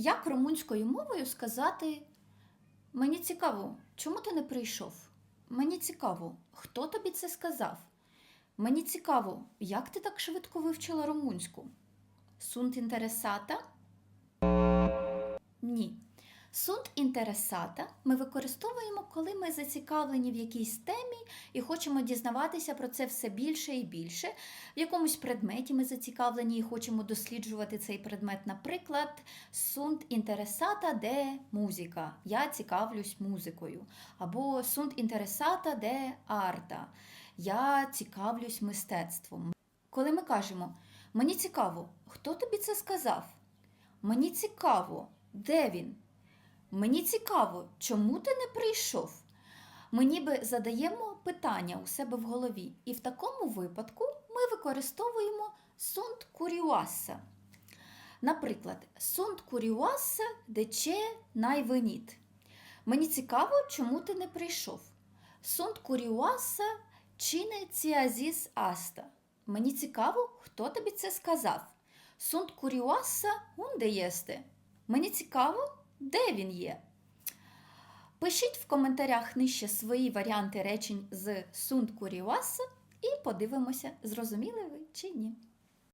Як румунською мовою сказати Мені цікаво, чому ти не прийшов? Мені цікаво, хто тобі це сказав? Мені цікаво, як ти так швидко вивчила румунську? Сунт інтересата? Ні. Сунт інтересата ми використовуємо, коли ми зацікавлені в якійсь темі і хочемо дізнаватися про це все більше і більше. В якомусь предметі ми зацікавлені і хочемо досліджувати цей предмет. Наприклад, сунт інтересата де музика. Я цікавлюсь музикою. Або сунт інтересата де арта. Я цікавлюсь мистецтвом. Коли ми кажемо Мені цікаво, хто тобі це сказав? Мені цікаво, де він? Мені цікаво, чому ти не прийшов? Ми ніби задаємо питання у себе в голові, і в такому випадку ми використовуємо сунт куріуаса. Наприклад, сунт куріуаса дече найвеніт. Мені цікаво, чому ти не прийшов. Сунт куріуаса чине ціазіс аста. Мені цікаво, хто тобі це сказав. Сунт куріуаса унде єсте. Мені цікаво, де він є. Пишіть в коментарях нижче свої варіанти речень з сунт куріуаса і подивимося, зрозуміли ви чи ні.